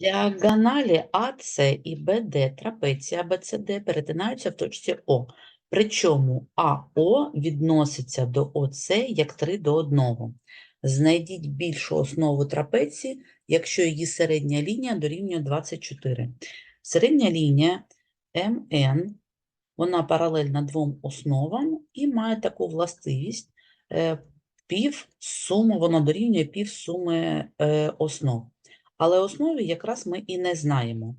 Діагоналі АС і БД трапеція АБЦД перетинаються в точці О. Причому АО відноситься до ОС як 3 до 1. Знайдіть більшу основу трапеції, якщо її середня лінія дорівнює 24. Середня лінія МН, вона паралельна двом основам і має таку властивість е, пів суми, вона дорівнює пів суми е, основ. Але основі якраз ми і не знаємо.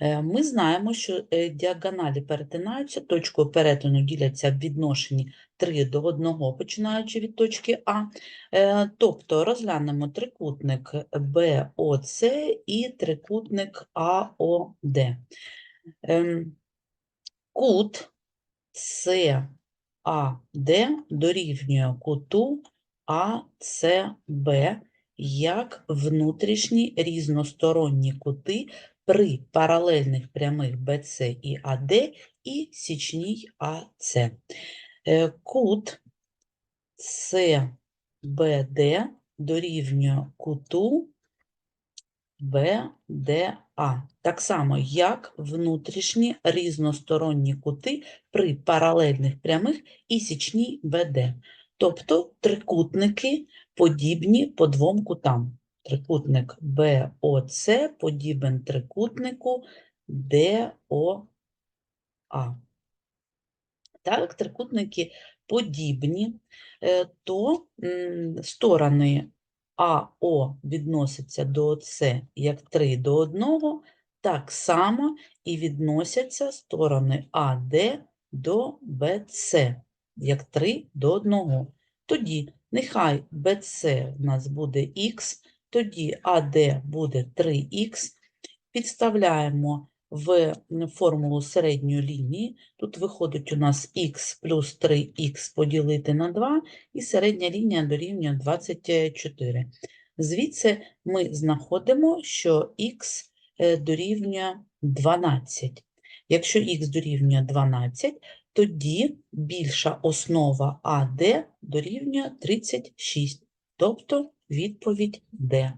Е, Ми знаємо, що е, діагоналі перетинаються, точкою перетину діляться в відношенні 3 до 1, починаючи від точки А. Е, Тобто розглянемо трикутник БОЦ і трикутник АОД. Ем, Кут САД дорівнює куту АЦБ як внутрішні різносторонні кути при паралельних прямих BC і AD і січній AC. Е, Кут CBD дорівнює куту BDA. Так само, як внутрішні різносторонні кути при паралельних прямих і січній BD. Тобто трикутники подібні по двом кутам. Трикутник БОЦ подібен трикутнику ДОА. Так, трикутники подібні, е, то сторони АО відносяться до ОЦ як 3 до 1, так само і відносяться сторони АД до БЦ як 3 до 1. Тоді нехай BC в нас буде х, тоді AD буде 3х. Підставляємо в формулу середньої лінії. Тут виходить у нас х плюс 3х поділити на 2, і середня лінія дорівнює 24. Звідси ми знаходимо, що х е, дорівнює 12. Якщо х дорівнює 12, тоді більша основа АД дорівнює 36, тобто відповідь Д.